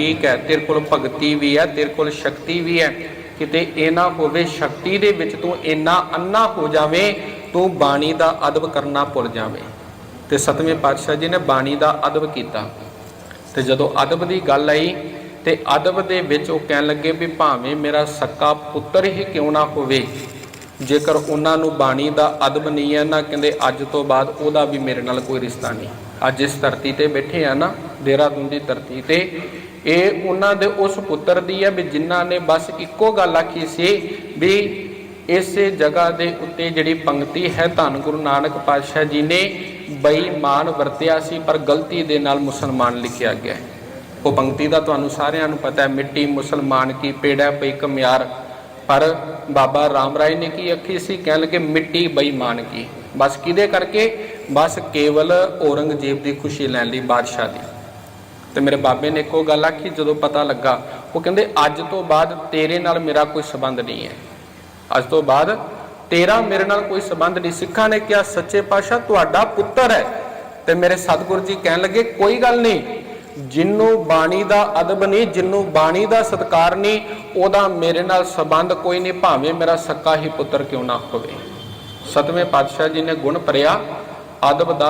ਠੀਕ ਹੈ, ਤੇਰੇ ਕੋਲ ਭਗਤੀ ਵੀ ਹੈ, ਤੇਰੇ ਕੋਲ ਸ਼ਕਤੀ ਵੀ ਹੈ। ਕਿਤੇ ਇਹ ਨਾ ਹੋਵੇ, ਸ਼ਕਤੀ ਦੇ ਵਿੱਚ ਤੂੰ ਇੰਨਾ ਅੰਨਾ ਹੋ ਜਾਵੇਂ, ਤੂੰ ਬਾਣੀ ਦਾ ਅਦਬ ਕਰਨਾ ਭੁੱਲ ਜਾਵੇਂ। ਤੇ ਸਤਵੇਂ ਪਾਤਸ਼ਾਹ ਜੀ ਨੇ ਬਾਣੀ ਦਾ ਅਦਬ ਕੀਤਾ। ਤੇ ਜਦੋਂ ਅਦਬ ਦੀ ਗੱਲ ਆਈ, ਤੇ ਅਦਬ ਦੇ ਵਿੱਚ ਉਹ ਕਹਿਣ ਲੱਗੇ ਵੀ ਭਾਵੇਂ ਮੇਰਾ ਸੱਕਾ ਪੁੱਤਰ ਹੀ ਕਿਉਂ ਨਾ ਹੋਵੇ ਜੇਕਰ ਉਹਨਾਂ ਨੂੰ ਬਾਣੀ ਦਾ ਅਦਬ ਨਹੀਂ ਹੈ ਨਾ ਕਹਿੰਦੇ ਅੱਜ ਤੋਂ ਬਾਅਦ ਉਹਦਾ ਵੀ ਮੇਰੇ ਨਾਲ ਕੋਈ ਰਿਸ਼ਤਾ ਨਹੀਂ। ਅੱਜ ਇਸ ਧਰਤੀ ਤੇ ਬੈਠੇ ਆ ਨਾ, ਦੇਹਰਾਦੂਨ ਦੀ ਧਰਤੀ ਤੇ, ਇਹ ਉਹਨਾਂ ਦੇ ਉਸ ਪੁੱਤਰ ਦੀ ਹੈ ਵੀ ਜਿਨ੍ਹਾਂ ਨੇ ਬਸ ਇੱਕੋ ਗੱਲ ਆਖੀ ਸੀ ਵੀ ਇਸੇ ਜਗ੍ਹਾ ਦੇ ਉੱਤੇ ਜਿਹੜੀ ਪੰਕਤੀ ਹੈ, ਧੰਨ ਗੁਰੂ ਨਾਨਕ ਪਾਤਸ਼ਾਹ ਜੀ ਨੇ ਬੇਈਮਾਨ ਵਰਤਿਆ ਸੀ, ਪਰ ਗਲਤੀ ਦੇ ਨਾਲ ਮੁਸਲਮਾਨ ਲਿਖਿਆ ਗਿਆ ਉਹ ਪੰਕਤੀ ਦਾ ਤੁਹਾਨੂੰ ਸਾਰਿਆਂ ਨੂੰ ਪਤਾ ਹੈ, ਮਿੱਟੀ ਮੁਸਲਮਾਨ ਕੀ ਪੇੜਾ ਪਈ ਕਮਿਆਰ ਪਰ ਬਾਬਾ ਰਾਮ ਰਾਏ ਨੇ ਕੀ ਆਖੀ ਸੀ? ਕਹਿਣ ਲੱਗੇ, ਮਿੱਟੀ ਬੇਈਮਾਨ ਕੀ? ਬਸ ਕਿਹਦੇ ਕਰਕੇ? ਬਸ ਕੇਵਲ ਔਰੰਗਜ਼ੇਬ ਦੀ ਖੁਸ਼ੀ ਲੈਣ ਲਈ, ਬਾਦਸ਼ਾਹ ਦੀ। ਤੇ ਮੇਰੇ ਬਾਬੇ ਨੇ ਇੱਕੋ ਗੱਲ ਆਖੀ, ਜਦੋਂ ਪਤਾ ਲੱਗਾ, ਉਹ ਕਹਿੰਦੇ, ਅੱਜ ਤੋਂ ਬਾਅਦ ਤੇਰੇ ਨਾਲ ਮੇਰਾ ਕੋਈ ਸਬੰਧ ਨਹੀਂ ਹੈ। ਅੱਜ ਤੋਂ ਬਾਅਦ ਤੇਰਾ ਮੇਰੇ ਨਾਲ ਕੋਈ ਸਬੰਧ ਨਹੀਂ। ਸਿੱਖਾਂ ਨੇ ਕਿਹਾ, ਸੱਚੇ ਪਾਤਸ਼ਾਹ, ਤੁਹਾਡਾ ਪੁੱਤਰ ਹੈ। ਤੇ ਮੇਰੇ ਸਤਿਗੁਰੂ ਜੀ ਕਹਿਣ ਲੱਗੇ, ਕੋਈ ਗੱਲ ਨਹੀਂ। ਜਿੰਨੂੰ ਬਾਣੀ ਦਾ ਅਦਬ ਨਹੀਂ, ਜਿੰਨੂੰ ਬਾਣੀ ਦਾ ਸਤਕਾਰ ਨਹੀਂ, ਉਹਦਾ ਮੇਰੇ ਨਾਲ ਸਬੰਧ ਕੋਈ ਨਹੀਂ, ਭਾਵੇਂ ਮੇਰਾ ਸੱਕਾ ਹੀ ਪੁੱਤਰ ਕਿਉਂ ਨਾ ਹੋਵੇ। ਸਤਵੇਂ ਪਾਤਸ਼ਾਹ ਜੀ ਨੇ ਗੁਣ ਭਰਿਆ, ਅਦਬ ਦਾ